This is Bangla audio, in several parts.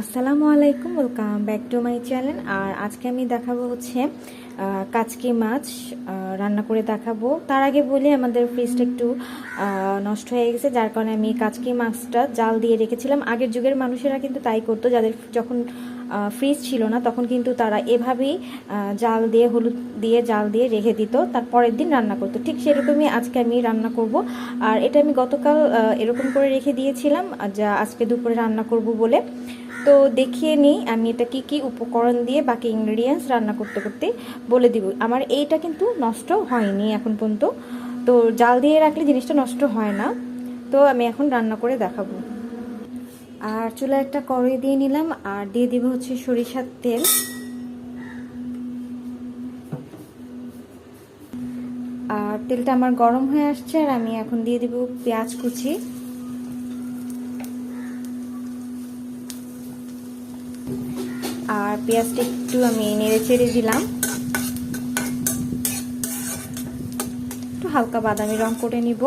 আসসালামু আলাইকুম welcome back to my channel আর আজকে আমি দেখাবো হচ্ছে কাচকি মাছ রান্না করে দেখাবো। তার আগে বলি, আমাদের ফ্রিজটা একটু নষ্ট হয়ে গেছে, যার কারণে আমি কাচকি মাছটা জাল দিয়ে রেখেছিলাম। আগের যুগের মানুষেরা কিন্তু তাই করতো, যাদের যখন ফ্রিজ ছিল না, তখন কিন্তু তারা এভাবেই জাল দিয়ে, হলুদ দিয়ে জাল দিয়ে রেখে দিত, তার পরের দিন রান্না করতো। ঠিক সেরকমই আজকে আমি রান্না করব। আর এটা আমি গতকাল এরকম করে রেখে দিয়েছিলাম, যা আজকে দুপুরে রান্না করব বলে। তো দেখিয়ে নিই, আমি এটা কি কি উপকরণ দিয়ে বাকি ইনগ্রেডিয়েন্টস রান্না করতে করতে বলে দিব। আমার এইটা কিন্তু নষ্ট হয়নি এখন পর্যন্ত। তো জাল দিয়ে রাখলে জিনিসটা নষ্ট হয় না। তো আমি এখন রান্না করে দেখাবো। আর চুলা একটা কড়াই দিয়ে নিলাম, আর দিয়ে দিব হচ্ছে সরিষার তেল। আর তেলটা আমার গরম হয়ে আসছে, আর আমি এখন দিয়ে দিব পেঁয়াজ কুচি। আর পেঁয়াজটা একটু আমি নেড়ে চেড়ে দিলাম। একটু হালকা বাদামি রং করে নিব।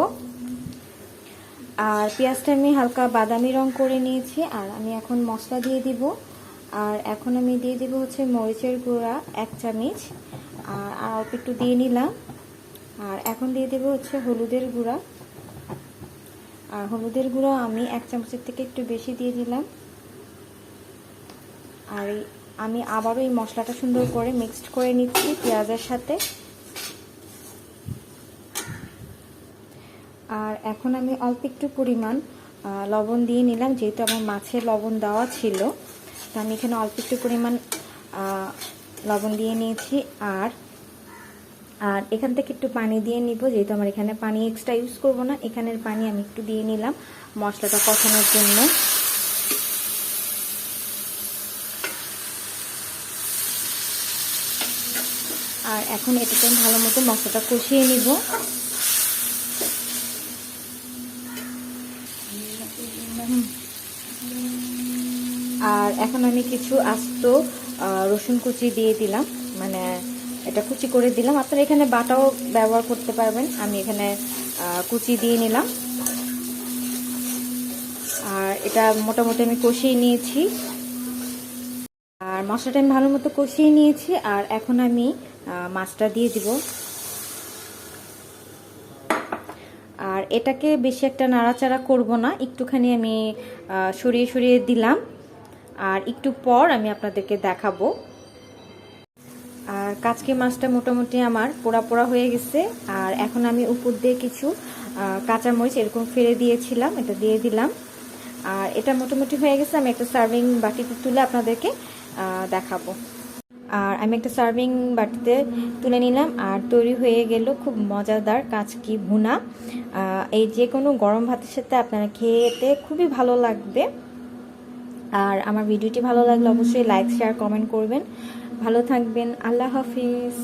আর পেঁয়াজটা আমি হালকা বাদামি রং করে নিয়েছি আর আমি এখন মশলা দিয়ে দিব। আর এখন আমি দিয়ে দিব হচ্ছে মরিচের গুঁড়া এক চামচ। আর অল্প একটু দিয়ে নিলাম। আর এখন দিয়ে দেবো হচ্ছে হলুদের গুঁড়া। আর হলুদের গুঁড়ো আমি এক চামচের থেকে একটু বেশি দিয়ে দিলাম। আর আমি আবারও এই মশলাটা সুন্দর করে মিক্সড করে নিচ্ছি পেঁয়াজের সাথে। আর এখন আমি অল্প একটু পরিমাণ লবণ দিয়ে নিলাম, যেহেতু আমার মাছের লবণ দেওয়া ছিল। তো আমি এখানে অল্প একটু পরিমাণ লবণ দিয়ে নিয়েছি। আর আর এখান থেকে একটু পানি দিয়ে নিব, যেহেতু আমার এখানে পানি এক্সট্রা ইউজ করব না, এখানের পানি আমি একটু দিয়ে নিলাম মশলাটা কষানোর জন্য। আর এখন এটাকে ভালো মতো মশলাটা কষিয়ে নিব। আর এখন আমি কিছু আস্ত রসুন কুচি দিয়ে দিলাম। মানে এটা কুচি করে দিলাম। আপনারা এখানে বাটাও ব্যবহার করতে পারবেন। আমি এখানে কুচি দিয়ে নিলাম। আর এটা মোটামুটি আমি কষিয়ে নিয়েছি। আর মশলাটা আমি ভালো মতো কষিয়ে নিয়েছি। আর এখন আমি মাছটা দিয়ে দিব। আর এটাকে বেশি একটা নাড়াচাড়া করব না, একটুখানি আমি সরিয়ে সরিয়ে দিলাম। আর একটু পর আমি আপনাদেরকে দেখাবো। আর কাচকি মাছটা মোটামুটি আমার পোড়া পোড়া হয়ে গেছে। আর এখন আমি উপর দিয়ে কিছু কাঁচামরিচ এরকম ফেলে দিয়েছিলাম, এটা দিয়ে দিলাম। আর এটা মোটামুটি হয়ে গেছে, আমি একটা সার্ভিং বাটিতে তুলে আপনাদেরকে দেখাবো। আর আমি একটা সার্ভিং বাটিতে তুলে নিলাম আর তৈরি হয়ে গেল খুব মজাদার কাঁচকি ভুনা। এই যে কোনো গরম ভাতের সাথে আপনারা খেতে খুবই ভালো লাগবে। আর আমার ভিডিওটি ভালো লাগলে অবশ্যই লাইক শেয়ার কমেন্ট করবেন। ভালো থাকবেন। আল্লাহ হাফিজ।